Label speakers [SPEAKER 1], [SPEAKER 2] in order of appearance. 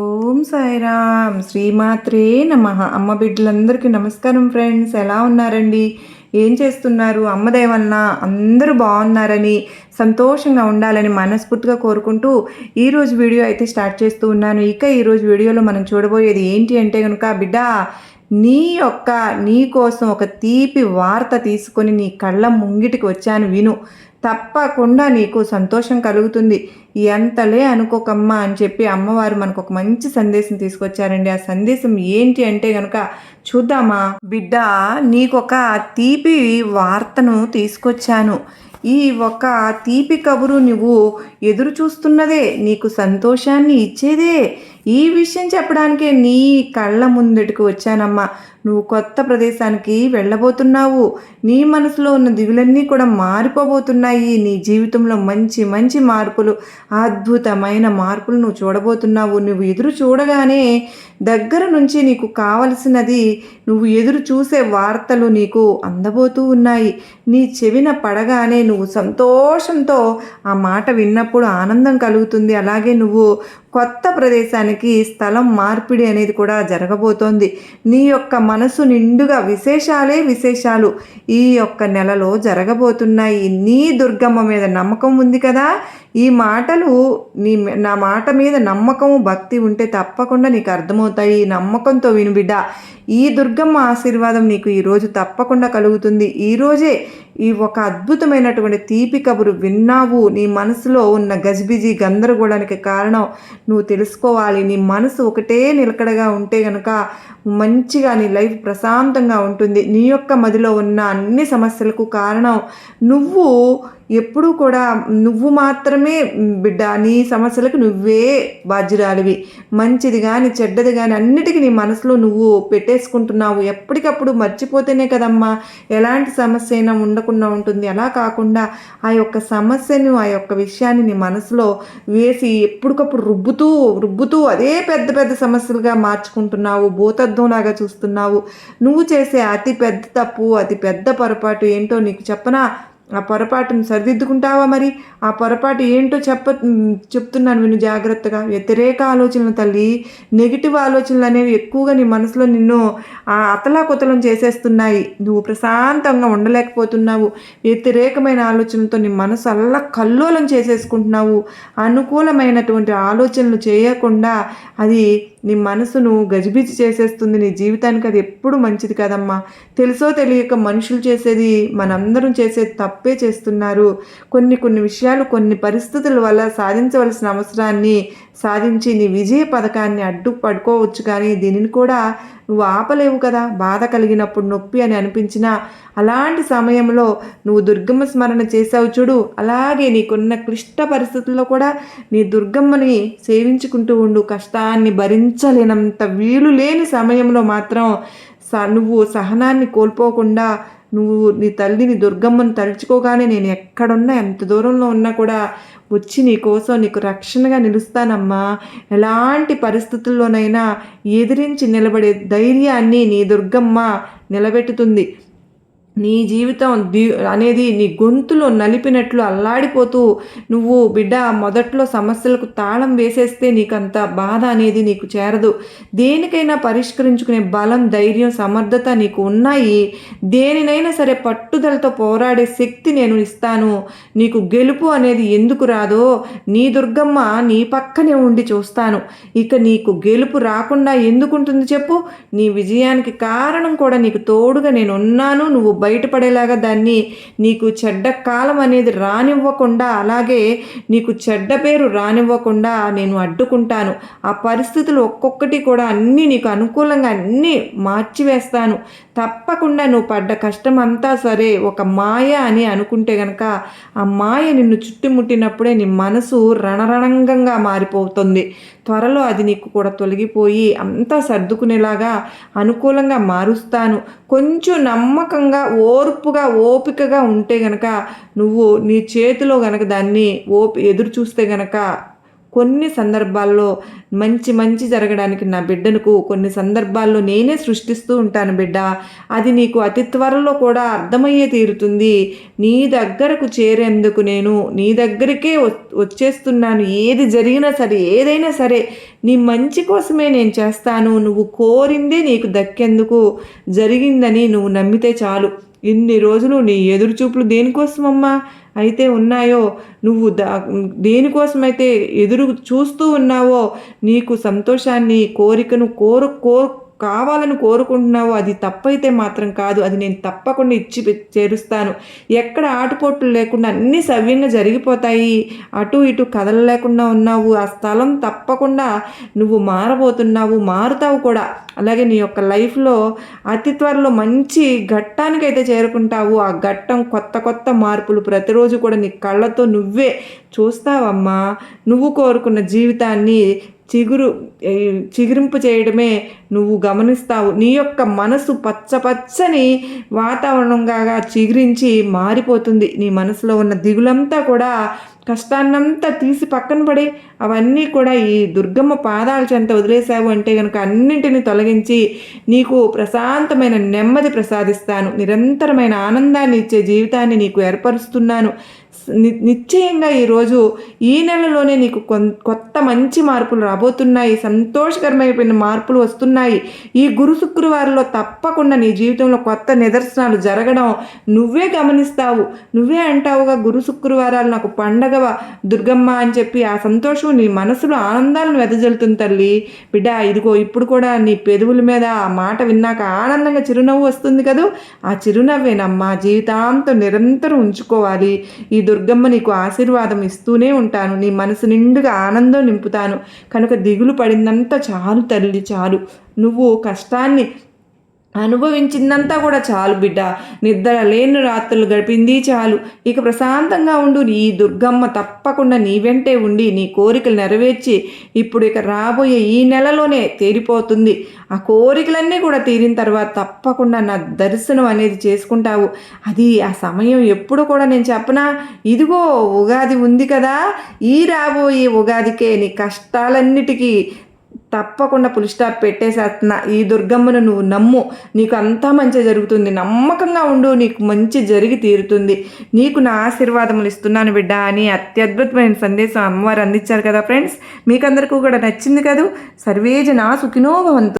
[SPEAKER 1] ఓం సాయిరామ్. శ్రీమాత్రే నమ. అమ్మ బిడ్డలందరికీ నమస్కారం ఫ్రెండ్స్. ఎలా ఉన్నారండి? ఏం చేస్తున్నారు? అమ్మ వలన అందరూ బాగున్నారని సంతోషంగా ఉండాలని మనస్ఫూర్తిగా కోరుకుంటూ ఈరోజు వీడియో అయితే స్టార్ట్ చేస్తూ ఉన్నాను. ఇక ఈరోజు వీడియోలో మనం చూడబోయేది ఏంటి అంటే కనుక బిడ్డ నీ యొక్క నీ కోసం ఒక తీపి వార్త తీసుకొని నీ కళ్ళ ముంగిటికి వచ్చాను విను. తప్పకుండా నీకు సంతోషం కలుగుతుంది. ఎంతలే అనుకోకమ్మా అని చెప్పి అమ్మవారు మనకు ఒక మంచి సందేశం తీసుకొచ్చారండి. ఆ సందేశం ఏంటి అంటే కనుక చూద్దామా? బిడ్డ నీకొక తీపి వార్తను తీసుకొచ్చాను. ఈ ఒక తీపి కబురు నువ్వు ఎదురు చూస్తున్నదే నీకు సంతోషాన్ని ఇచ్చేదే. ఈ విషయం చెప్పడానికే నీ కళ్ళ ముందటికి వచ్చానమ్మా. నువ్వు కొత్త ప్రదేశానికి వెళ్ళబోతున్నావు. నీ మనసులో ఉన్న దిగులన్నీ కూడా మారిపోబోతున్నాయి. నీ జీవితంలో మంచి మంచి మార్పులు అద్భుతమైన మార్పులు నువ్వు చూడబోతున్నావు. నువ్వు ఎదురు చూడగానే దగ్గర నుంచి నీకు కావలసినది నువ్వు ఎదురు చూసే వార్తలు నీకు అందబోతూ ఉన్నాయి. నీ చెవిన పడగానే నువ్వు సంతోషంతో ఆ మాట విన్నప్పుడు ఆనందం కలుగుతుంది. అలాగే నువ్వు కొత్త ప్రదేశానికి స్థలం మార్పిడి అనేది కూడా జరగబోతోంది. నీ యొక్క మనసు నిండుగా విశేషాలే విశేషాలు ఈ యొక్క నెలలో జరగబోతున్నాయి. నీ దుర్గమ్మ మీద నమ్మకం ఉంది కదా? ఈ మాటలు నీ నా మాట మీద నమ్మకము భక్తి ఉంటే తప్పకుండా నీకు అర్థమవుతాయి. ఈ నమ్మకంతో వినుబిడ్డ ఈ దుర్గమ్మ ఆశీర్వాదం నీకు ఈరోజు తప్పకుండా కలుగుతుంది. ఈరోజే ఈ ఒక అద్భుతమైనటువంటి తీపి కబురు విన్నావు. నీ మనసులో ఉన్న గజిబిజి గందరగోళానికి కారణం నువ్వు తెలుసుకోవాలి. నీ మనసు ఒకటే నిలకడగా ఉంటే గనుక మంచిగా నీ లైఫ్ ప్రశాంతంగా ఉంటుంది. నీ యొక్క మదిలో ఉన్న అన్ని సమస్యలకు కారణం నువ్వు ఎప్పుడూ కూడా నువ్వు మాత్రమే బిడ్డ నీ సమస్యలకు నువ్వే బాధ్యురాలివి. మంచిది కానీ చెడ్డది కానీ అన్నిటికీ నీ మనసులో నువ్వు పెట్టేసుకుంటున్నావు. ఎప్పటికప్పుడు మర్చిపోతేనే కదమ్మా ఎలాంటి సమస్య అయినా ఉండకుండా ఉంటుంది. అలా కాకుండా ఆ యొక్క సమస్యను ఆ యొక్క విషయాన్ని నీ మనసులో వేసి ఎప్పటికప్పుడు రుబ్బుతూ రుబ్బుతూ అదే పెద్ద పెద్ద సమస్యలుగా మార్చుకుంటున్నావు భూతద్దంలాగా చూస్తున్నావు. నువ్వు చేసే అతి పెద్ద తప్పు అతి పెద్ద పొరపాటు ఏంటో నీకు చెప్పనా? ఆ పొరపాటును సరిదిద్దుకుంటావా మరి? ఆ పొరపాటు ఏంటో చెప్ప చెప్తున్నాను విను జాగ్రత్తగా. వ్యతిరేక ఆలోచనలు తల్లి నెగిటివ్ ఆలోచనలు అనేవి ఎక్కువగా నీ మనసులో నిన్ను ఆ అతలాకుతలం చేసేస్తున్నాయి. నువ్వు ప్రశాంతంగా ఉండలేకపోతున్నావు. వ్యతిరేకమైన ఆలోచనలతో నీ మనసు అల్లా కల్లోలం చేసేసుకుంటున్నావు. అనుకూలమైనటువంటి ఆలోచనలు చేయకుండా అది నీ మనసును గజిబిజి చేసేస్తుంది నీ జీవితానికి అది ఎప్పుడు మంచిది కదమ్మా. తెలుసో తెలియక మనుషులు చేసేది మనందరం చేసేది తప్పే చేస్తున్నారు. కొన్ని కొన్ని విషయాలు కొన్ని పరిస్థితుల వల్ల సాధించవలసిన అవసరాన్ని సాధించి నీ విజయ పథకాన్ని అడ్డు పడుకోవచ్చు కానీ దీనిని కూడా నువ్వు ఆపలేవు కదా. బాధ కలిగినప్పుడు నొప్పి అని అనిపించినా అలాంటి సమయంలో నువ్వు దుర్గమ్మ స్మరణ చేసావు చూడు. అలాగే నీకున్న క్లిష్ట పరిస్థితుల్లో కూడా నీ దుర్గమ్మని సేవించుకుంటూ ఉండు. కష్టాన్ని భరించలేనంత వీలు లేని సమయంలో మాత్రం స నువ్వు సహనాన్ని కోల్పోకుండా నువ్వు నీ తల్లిని దుర్గమ్మను తలుచుకోగానే నేను ఎక్కడున్నా ఎంత దూరంలో ఉన్నా కూడా వచ్చి నీ కోసం నీకు రక్షణగా నిలుస్తానమ్మా. ఎలాంటి పరిస్థితుల్లోనైనా ఎదిరించి నిలబడే ధైర్యాన్ని నీ దుర్గమ్మ నిలబెట్టుతుంది. నీ జీవితం దీ అనేది నీ గొంతులో నలిపినట్లు అల్లాడిపోతూ నువ్వు బిడ్డ మొదట్లో సమస్యలకు తాళం వేసేస్తే నీకు అంత బాధ అనేది నీకు చేరదు. దేనికైనా పరిష్కరించుకునే బలం ధైర్యం సమర్థత నీకు ఉన్నాయి. దేనినైనా సరే పట్టుదలతో పోరాడే శక్తి నేను ఇస్తాను. నీకు గెలుపు అనేది ఎందుకు రాదో నీ దుర్గమ్మ నీ పక్కనే ఉండి చూస్తాను. ఇక నీకు గెలుపు రాకుండా ఎందుకుంటుంది చెప్పు? నీ విజయానికి కారణం కూడా నీకు తోడుగా నేను ఉన్నాను నువ్వు బయటపడేలాగా దాన్ని నీకు చెడ్డ కాలం అనేది రానివ్వకుండా అలాగే నీకు చెడ్డ పేరు రానివ్వకుండా నేను అడ్డుకుంటాను. ఆ పరిస్థితులు ఒక్కొక్కటి కూడా అన్నీ నీకు అనుకూలంగా అన్నీ మార్చివేస్తాను. తప్పకుండా నువ్వు పడ్డ కష్టం అంతా సరే ఒక మాయ అని అనుకుంటే గనక ఆ మాయ నిన్ను చుట్టుముట్టినప్పుడే నీ మనసు రణరణంగంగా మారిపోతుంది. త్వరలో అది నీకు కూడా తొలగిపోయి అంతా సర్దుకునేలాగా అనుకూలంగా మారుస్తాను. కొంచెం నమ్మకంగా ఓర్పుగా ఓపికగా ఉంటే గనక నువ్వు నీ చేతిలో గనక దాన్ని ఓపి ఎదురు చూస్తే గనక కొన్ని సందర్భాల్లో మంచి మంచి జరగడానికి నా బిడ్డనుకు కొన్ని సందర్భాల్లో నేనే సృష్టిస్తూ ఉంటాను బిడ్డ. అది నీకు అతి త్వరలో కూడా అర్థమయ్యే తీరుతుంది. నీ దగ్గరకు చేరేందుకు నేను నీ దగ్గరికే వచ్చేస్తున్నాను. ఏది జరిగినా సరే ఏదైనా సరే నీ మంచి కోసమే నేను చేస్తాను. నువ్వు కోరిందే నీకు దక్కేందుకు జరిగిందని నువ్వు నమ్మితే చాలు. ఇన్ని రోజులు నీ ఎదురుచూపులు దేనికోసమమ్మా? అయితే ఉన్నాయో? నువ్వు దా దేనికోసమైతే ఎదురు చూస్తూ ఉన్నావో? నీకు సంతోషాన్ని కోరికను కోరు కో కావాలని కోరుకుంటున్నావో అది తప్పైతే మాత్రం కాదు. అది నేను తప్పకుండా ఇచ్చి చేరుస్తాను. ఎక్కడ ఆటుపోట్లు లేకుండా అన్నీ సవ్యంగా జరిగిపోతాయి. అటు ఇటు కదలలేకుండా ఉన్నావు. ఆ స్థలం తప్పకుండా నువ్వు మారబోతున్నావు. మారుతావు కూడా. అలాగే నీ యొక్క లైఫ్లో అతి త్వరలో మంచి ఘట్టానికైతే చేరుకుంటావు. ఆ ఘట్టం కొత్త కొత్త మార్పులు ప్రతిరోజు కూడా నీ కళ్ళతో నువ్వే చూస్తావమ్మా. నువ్వు కోరుకున్న జీవితాన్ని చిగురు చిగురింపు చేయడమే నువ్వు గమనిస్తావు. నీ యొక్క మనసు పచ్చపచ్చని వాతావరణంగా చిగురించి మారిపోతుంది. నీ మనసులో ఉన్న దిగులంతా కూడా కష్టాన్నంతా తీసి పక్కన పడి అవన్నీ కూడా ఈ దుర్గమ్మ పాదాల చెంత వదిలేసావు అంటే కనుక అన్నింటిని తొలగించి నీకు ప్రశాంతమైన నెమ్మది ప్రసాదిస్తాను. నిరంతరమైన ఆనందాన్ని ఇచ్చే జీవితాన్ని నీకు ఏర్పరుస్తున్నాను. నిశ్చయంగా ఈరోజు ఈ నెలలోనే నీకు కొత్త మంచి మార్పులు రాబోతున్నాయి. సంతోషకరమైన మార్పులు వస్తున్నాయి. ఈ గురు శుక్రవారంలో తప్పకుండా నీ జీవితంలో కొత్త నిదర్శనాలు జరగడం నువ్వే గమనిస్తావు. నువ్వే అంటావుగా గురు శుక్రవారాలు నాకు పండగ దుర్గమ్మ అని చెప్పి ఆ సంతోషం నీ మనసులో ఆనందాలను వెదజల్లుతుంది తల్లి. బిడ్డ ఇదిగో ఇప్పుడు కూడా నీ పెదవుల మీద ఆ మాట విన్నాక ఆనందంగా చిరునవ్వు వస్తుంది కదూ? ఆ చిరునవ్వేనమ్మా జీవితాంతం నిరంతరం ఉంచుకోవాలి. ఈ దుర్గమ్మ నీకు ఆశీర్వాదం ఇస్తూనే ఉంటాను. నీ మనసు నిండుగా ఆనందం నింపుతాను. కనుక దిగులు పడిందంతా చాలు తల్లి చాలు. నువ్వు కష్టాన్ని అనుభవించిందంతా కూడా చాలు బిడ్డ. నిద్ర లేని రాత్రులు గడిపింది చాలు. ఇక ప్రశాంతంగా ఉండు. నీ దుర్గమ్మ తప్పకుండా నీ వెంటే ఉండి నీ కోరికలు నెరవేర్చి ఇప్పుడు ఇక రాబోయే ఈ నెలలోనే తేరిపోతుంది. ఆ కోరికలన్నీ కూడా తీరిన తర్వాత తప్పకుండా నా దర్శనం అనేది చేసుకుంటావు. అది ఆ సమయం ఎప్పుడు కూడా నేను చెప్పనా? ఇదిగో ఉగాది ఉంది కదా. ఈ రాబోయే ఉగాదికే నీ కష్టాలన్నిటికీ తప్పకుండా పులి స్టాప్ పెట్టేసేస్తున్నా ఈ దుర్గమ్మను నువ్వు నమ్ము. నీకు అంతా మంచి జరుగుతుంది. నమ్మకంగా ఉండు. నీకు మంచి జరిగి తీరుతుంది. నీకు నా ఆశీర్వాదములు ఇస్తున్నాను బిడ్డ అని అత్యద్భుతమైన సందేశం అమ్మవారు అందించారు కదా ఫ్రెండ్స్. మీకందరికీ కూడా నచ్చింది కదూ? సర్వేజన సుఖినోభవంతు